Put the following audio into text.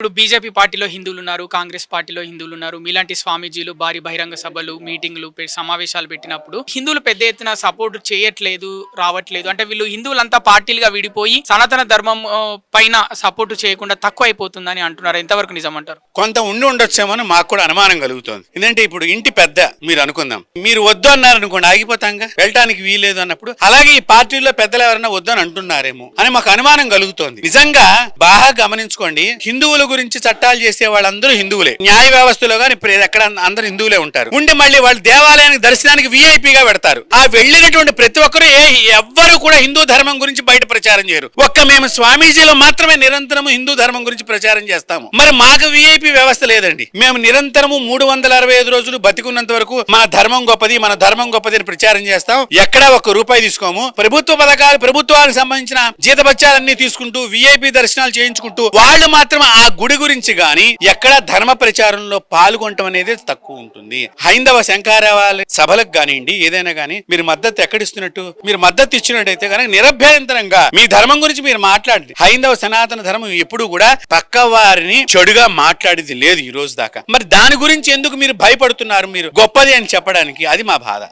ఇప్పుడు బీజేపీ పార్టీలో హిందువులు ఉన్నారు కాంగ్రెస్ పార్టీలో హిందువులు ఉన్నారు. మీలాంటి స్వామీజీలు భారీ బహిరంగ సభలు మీటింగ్లు సమావేశాలు పెట్టినప్పుడు హిందువులు పెద్ద ఎత్తున సపోర్ట్ చేయట్లేదు రావట్లేదు. అంటే వీళ్ళు హిందువులంతా పార్టీలుగా విడిపోయి సనాతన ధర్మం పైన సపోర్ట్ చేయకుండా తక్కువ అయిపోతుందని అంటున్నారు. ఎంతవరకు నిజం అంటారు కొంత ఉండి ఉండొచ్చేమో మాకు కూడా అనుమానం కలుగుతోంది. ఎందుకంటే ఇప్పుడు ఇంటి పెద్ద మీరు అనుకుందాం. మీరు వద్దు అన్నారు అనుకోండి ఆగిపోతాంగా? వెళ్ళటానికి వీలేదు అన్నప్పుడు అలాగే ఈ పార్టీలో పెద్దలు ఎవరైనా వద్దు అని అంటున్నారేమో అని మాకు అనుమానం కలుగుతోంది. నిజంగా బాగా గమనించుకోండి హిందువులు గురించి చట్టాలు చేసే వాళ్ళందరూ హిందువులే. న్యాయ వ్యవస్థలో కానీ ఎక్కడ అందరూ హిందువులే ఉంటారు. ఉండి మళ్ళీ వాళ్ళు దేవాలయానికి దర్శనానికి విఐపిగా పెడతారు. ఆ వెళ్ళినటువంటి ప్రతి ఒక్కరు ఏ ఎవ్వరు కూడా హిందూ ధర్మం గురించి బయట ప్రచారం చేయరు. ఒక్క మేము స్వామీజీలో మాత్రమే నిరంతరము హిందూ ధర్మం గురించి ప్రచారం చేస్తాము. మరి మాకు విఐపి వ్యవస్థ లేదండి. మేము నిరంతరము మూడు వందల అరవై ఐదు రోజులు బతికున్నంత వరకు మన ధర్మం గొప్పది మన ధర్మం గొప్పది అని ప్రచారం చేస్తాం. ఎక్కడా ఒక్క రూపాయి తీసుకోము. ప్రభుత్వ పథకాలు ప్రభుత్వానికి సంబంధించిన జీతభత్యాలన్నీ తీసుకుంటూ విఐపి దర్శనాలు చేయించుకుంటూ వాళ్ళు మాత్రం ఆ గుడి గురించి గాని ఎక్కడ ధర్మ ప్రచారంలో పాల్గొనటం అనేది తక్కువ ఉంటుంది. హైందవ శంకారావాల సభలకు కానివ్వండి ఏదైనా కానీ మీరు మద్దతు ఎక్కడిస్తున్నట్టు మీరు మద్దతు ఇచ్చినట్టయితే కనుక నిరభ్యంతరంగా మీ ధర్మం గురించి మీరు మాట్లాడండి హైందవ సనాతన ధర్మం ఎప్పుడు కూడా పక్క వారిని చెడుగా మాట్లాడేది లేదు ఈ రోజు దాకా. మరి దాని గురించి ఎందుకు మీరు భయపడుతున్నారు మీరు? గొప్పది అని చెప్పడానికి అది మా బాధ.